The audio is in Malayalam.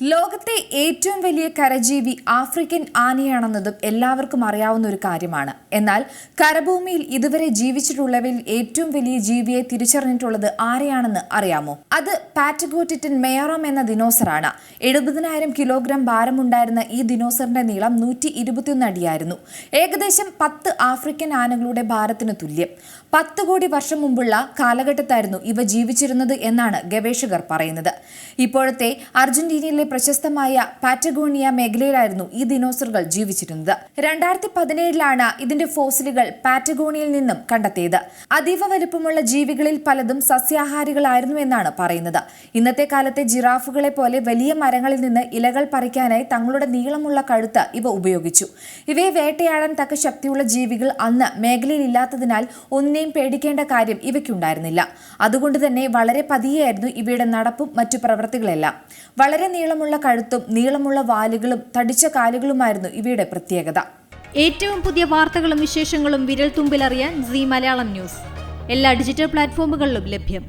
ലോകത്തെ ഏറ്റവും വലിയ കരജീവി ആഫ്രിക്കൻ ആനയാണെന്നതും എല്ലാവർക്കും അറിയാവുന്ന ഒരു കാര്യമാണ്. എന്നാൽ കരഭൂമിയിൽ ഇതുവരെ ജീവിച്ചിട്ടുള്ളവയിൽ ഏറ്റവും വലിയ ജീവിയെ തിരിച്ചറിഞ്ഞിട്ടുള്ളത് ആരെയാണെന്ന് അറിയാമോ? അത് പാറ്റഗോറ്റിറ്റൻ മെയറം എന്ന ദിനോസറാണ്. എഴുപതിനായിരം കിലോഗ്രാം ഭാരമുണ്ടായിരുന്ന ഈ ദിനോസറിന്റെ നീളം നൂറ്റി ഇരുപത്തിയൊന്ന് അടിയായിരുന്നു. ഏകദേശം പത്ത് ആഫ്രിക്കൻ ആനകളുടെ ഭാരത്തിന് തുല്യം. പത്ത് കോടി വർഷം മുമ്പുള്ള കാലഘട്ടത്തായിരുന്നു ഇവ ജീവിച്ചിരുന്നത് എന്നാണ് ഗവേഷകർ പറയുന്നത്. ഇപ്പോഴത്തെ അർജന്റീനയിലെ പ്രശസ്തമായ പാറ്റഗോണിയ മേഖലയിലായിരുന്നു ഈ ദിനോസറുകൾ ജീവിച്ചിരുന്നത്. രണ്ടായിരത്തി പതിനേഴിലാണ് ഇതിന്റെ ഫോസിലുകൾ പാറ്റഗോണിയയിൽ നിന്നും കണ്ടെത്തിയത്. അതീവ വലുപ്പമുള്ള ജീവികളിൽ പലതും സസ്യാഹാരികളായിരുന്നു എന്നാണ് പറയുന്നത്. ഇന്നത്തെ കാലത്തെ ജിറാഫുകളെ പോലെ വലിയ മരങ്ങളിൽ നിന്ന് ഇലകൾ പറിക്കാനായി തങ്ങളുടെ നീളമുള്ള കഴുത്ത് ഇവ ഉപയോഗിച്ചു. ഇവയെ വേട്ടയാടാൻ തക്ക ശക്തിയുള്ള ജീവികൾ അന്ന് മേഖലയിൽ ഇല്ലാത്തതിനാൽ ഒന്നേയും പേടിക്കേണ്ട കാര്യം ഇവയ്ക്കുണ്ടായിരുന്നില്ല. അതുകൊണ്ട് തന്നെ വളരെ പതിയെയായിരുന്നു ഇവയുടെ നടപ്പും മറ്റു പ്രവൃത്തികളെല്ലാം വളരെ നീളമുള്ള കഴുത്തും നീളമുള്ള വാലുകളും തടിച്ച കാലുകളുമായിരുന്നു ഇവയുടെ പ്രത്യേകത. ഏറ്റവും പുതിയ വാർത്തകളും വിശേഷങ്ങളും വിരൽ തുമ്പിലറിയാൻ സി മലയാളം ന്യൂസ്. എല്ലാ ഡിജിറ്റൽ പ്ലാറ്റ്ഫോമുകളിലും ലഭ്യം.